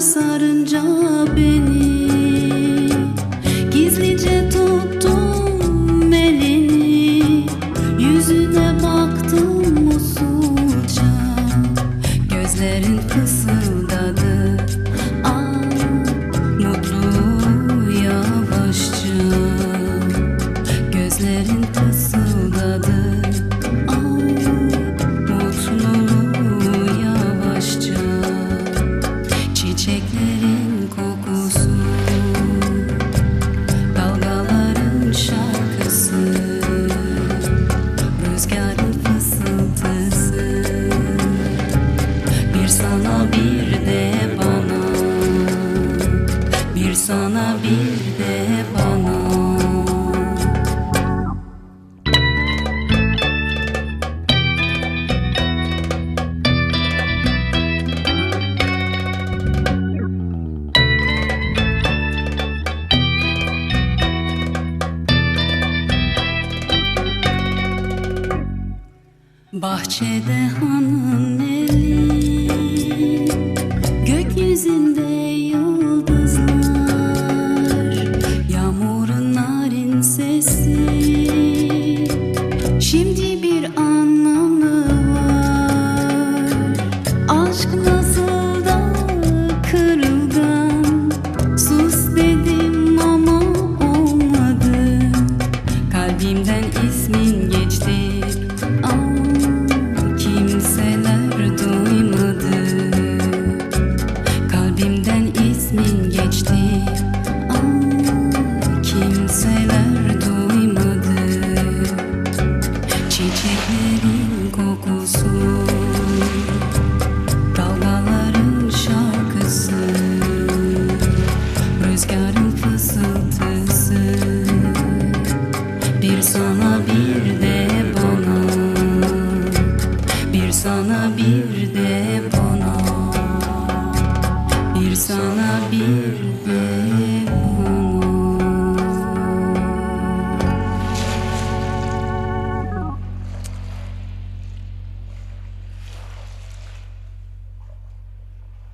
sarınca beni sana bir de bana. Bahçede hanın eli kalbimden ismin geçti. Aa, kimseler duymadı. Kalbimden ismin geçti. bir